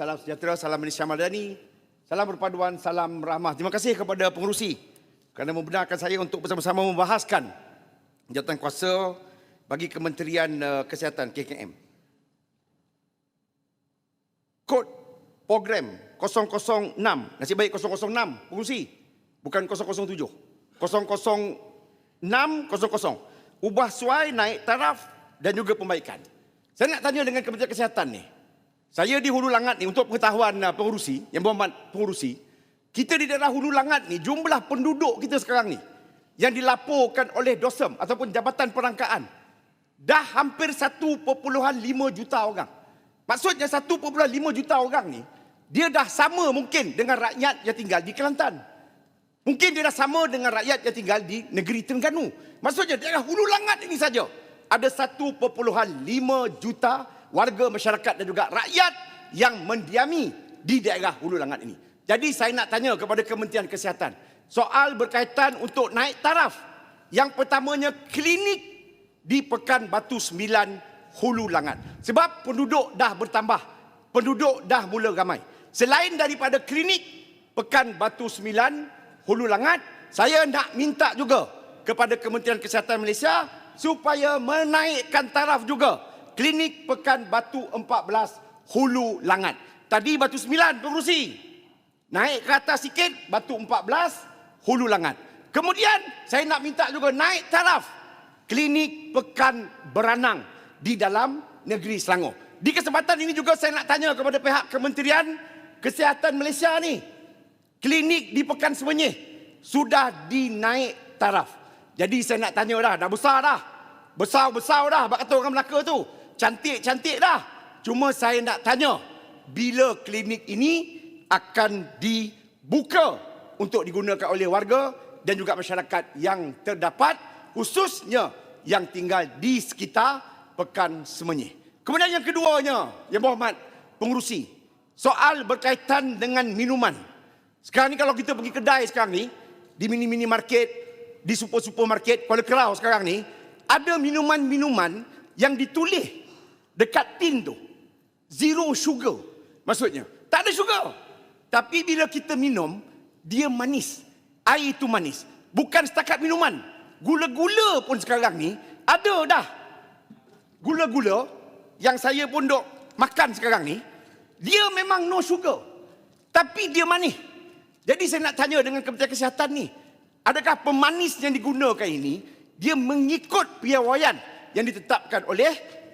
salam sejahtera, salam Malaysia Madani, salam perpaduan, salam rahmah. Terima kasih kepada pengurusi kerana membenarkan saya untuk bersama-sama membahaskan jawatan kuasa bagi Kementerian uh, Kesihatan KKM. Kod program 006, nasib baik 006, pengurusi, bukan 007. 006, 00. Ubah suai, naik taraf dan juga pembaikan. Saya nak tanya dengan Kementerian Kesihatan ni. Saya di Hulu Langat ni untuk pengetahuan uh, pengurusi, yang berhormat pengurusi, kita di daerah Hulu Langat ni jumlah penduduk kita sekarang ni yang dilaporkan oleh DOSEM ataupun Jabatan Perangkaan dah hampir 1.5 juta orang. Maksudnya 1.5 juta orang ni dia dah sama mungkin dengan rakyat yang tinggal di Kelantan. Mungkin dia dah sama dengan rakyat yang tinggal di negeri Terengganu. Maksudnya daerah Hulu Langat ini saja ada 1.5 juta warga masyarakat dan juga rakyat yang mendiami di daerah Hulu Langat ini. Jadi saya nak tanya kepada Kementerian Kesihatan soal berkaitan untuk naik taraf. Yang pertamanya klinik di Pekan Batu Sembilan Hulu Langat. Sebab penduduk dah bertambah. Penduduk dah mula ramai. Selain daripada klinik Pekan Batu Sembilan Hulu Langat, saya nak minta juga kepada Kementerian Kesihatan Malaysia supaya menaikkan taraf juga klinik Pekan Batu 14 Hulu Langat. Tadi Batu Sembilan pengurusi. Naik ke atas sikit Batu 14 Hulu Langat. Kemudian saya nak minta juga naik taraf klinik Pekan Beranang di dalam negeri Selangor. Di kesempatan ini juga saya nak tanya kepada pihak Kementerian Kesihatan Malaysia ni. Klinik di Pekan Semenyih sudah dinaik taraf. Jadi saya nak tanya dah, dah besar dah. Besar-besar dah, bak kata orang Melaka tu. Cantik-cantik dah. Cuma saya nak tanya, bila klinik ini akan dibuka untuk digunakan oleh warga dan juga masyarakat yang terdapat khususnya yang tinggal di sekitar Pekan Semenyih. Kemudian yang keduanya, yang berhormat pengurusi, soal berkaitan dengan minuman. Sekarang ni kalau kita pergi kedai sekarang ni, di mini-mini market, di super-supermarket Kuala Kerau sekarang ni, ada minuman-minuman yang ditulis dekat tin tu. Zero sugar. Maksudnya, tak ada sugar. Tapi bila kita minum, dia manis. Air itu manis. Bukan setakat minuman. Gula-gula pun sekarang ni ada dah. Gula-gula yang saya pun duk makan sekarang ni, dia memang no sugar. Tapi dia manis. Jadi saya nak tanya dengan Kementerian Kesihatan ni, adakah pemanis yang digunakan ini dia mengikut piawaian yang ditetapkan oleh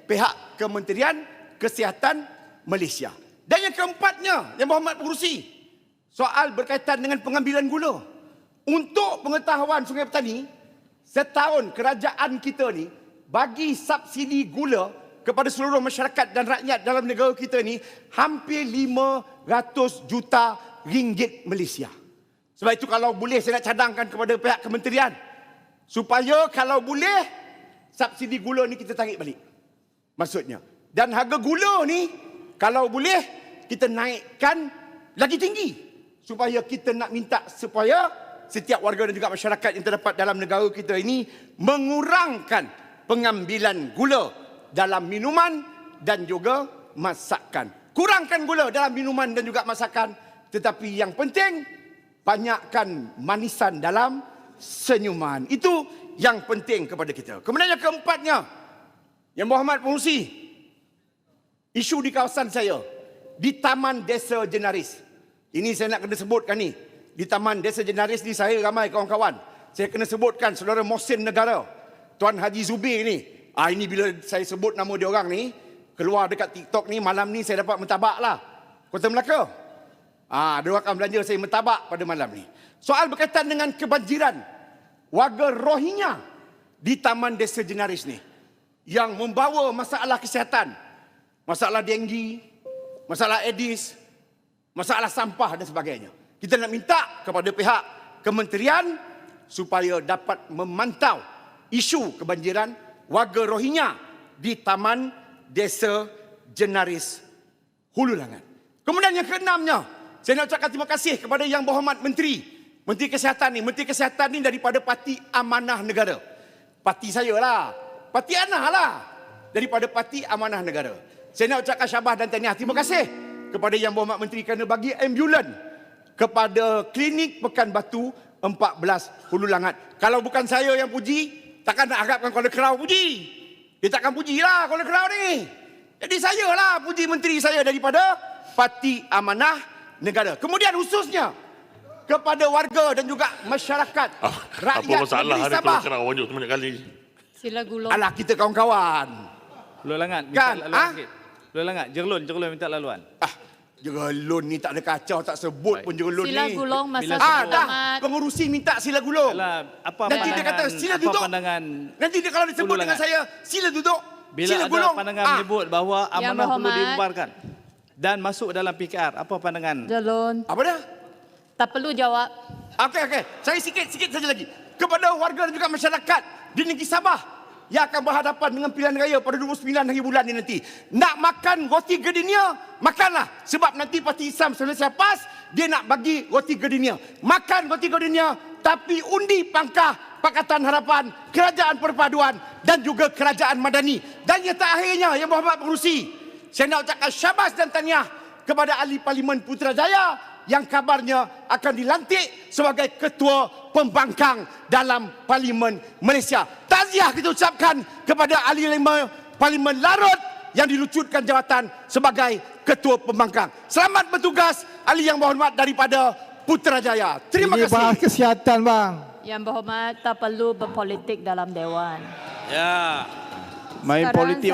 pihak Kementerian Kesihatan Malaysia. Dan yang keempatnya, yang berhormat pengurusi, soal berkaitan dengan pengambilan gula. Untuk pengetahuan Sungai Petani, setahun kerajaan kita ni bagi subsidi gula kepada seluruh masyarakat dan rakyat dalam negara kita ni hampir 500 juta ringgit Malaysia. Sebab itu kalau boleh saya nak cadangkan kepada pihak kementerian supaya kalau boleh subsidi gula ni kita tarik balik. Maksudnya. Dan harga gula ni kalau boleh kita naikkan lagi tinggi supaya kita nak minta supaya setiap warga dan juga masyarakat yang terdapat dalam negara kita ini mengurangkan pengambilan gula dalam minuman dan juga masakan. Kurangkan gula dalam minuman dan juga masakan tetapi yang penting banyakkan manisan dalam senyuman. Itu yang penting kepada kita. Kemudian yang keempatnya yang Muhammad Pengurusi isu di kawasan saya di Taman Desa Jenaris. Ini saya nak kena sebutkan ni. Di Taman Desa Jenaris ni saya ramai kawan-kawan. Saya kena sebutkan saudara Mohsin Negara. Tuan Haji Zubir ni. Ah ini bila saya sebut nama dia orang ni, keluar dekat TikTok ni malam ni saya dapat mentabak lah. Kota Melaka. Ah dia akan belanja saya mentabak pada malam ni. Soal berkaitan dengan kebanjiran warga Rohingya di Taman Desa Jenaris ni yang membawa masalah kesihatan, masalah denggi, masalah edis, masalah sampah dan sebagainya. Kita nak minta kepada pihak kementerian supaya dapat memantau isu kebanjiran warga Rohingya di Taman Desa Jenaris Hulu Langat. Kemudian yang keenamnya, saya nak ucapkan terima kasih kepada yang berhormat menteri, menteri kesihatan ni, menteri kesihatan ni daripada Parti Amanah Negara. Parti saya lah, Parti Anah lah daripada Parti Amanah Negara. Saya nak ucapkan syabas dan tahniah. Terima kasih kepada Yang Berhormat Menteri kerana bagi ambulan kepada klinik Pekan Batu 14 Hulu Langat. Kalau bukan saya yang puji, takkan nak harapkan Kuala Kerau puji. Dia takkan pujilah Kuala Kerau ni. Jadi saya lah puji menteri saya daripada Parti Amanah Negara. Kemudian khususnya kepada warga dan juga masyarakat Ah, rakyat apa masalah negeri Sabah. kalau kena wajud banyak kali. Sila gulung. Alah kita kawan-kawan. Pulau Langat minta Kan, laluan ah? sikit. Pulau Langat, Jerlun, Jerlun minta laluan. Ah, jerelun ni tak ada kacau, tak sebut pun jerelun Sila ni. gulung masa Bila Ah, sebut. dah. Pengurusi minta sila gulung. Alah, apa Nanti dia kata, "Sila duduk." pandangan Nanti dia kalau disebut dengan saya, sila duduk. bila sila ada gulung. pandangan Ah, menyebut bahawa Yang amanah perlu dibubarkan dan masuk dalam PKR, apa pandangan? Jalon. Apa dah? Tak perlu jawab. Okey, okey. Saya sikit-sikit saja lagi. Kepada warga dan juga masyarakat di negeri Sabah yang akan berhadapan dengan pilihan raya pada 29 hari bulan ini nanti. Nak makan roti gardenia, makanlah. Sebab nanti Parti Islam selesai PAS, dia nak bagi roti gardenia. Makan roti gardenia, tapi undi pangkah Pakatan Harapan, Kerajaan Perpaduan dan juga Kerajaan Madani. Dan yang terakhirnya, yang berhormat pengurusi, saya nak ucapkan syabas dan tahniah kepada ahli Parlimen Putrajaya yang kabarnya akan dilantik sebagai ketua pembangkang dalam Parlimen Malaysia. Taziah kita ucapkan kepada ahli lima Parlimen Larut yang dilucutkan jawatan sebagai ketua pembangkang. Selamat bertugas ahli yang berhormat daripada Putrajaya. Terima Ini bahas kasih. kesihatan bang. Yang berhormat tak perlu berpolitik dalam Dewan. Ya. Main Sekarang politik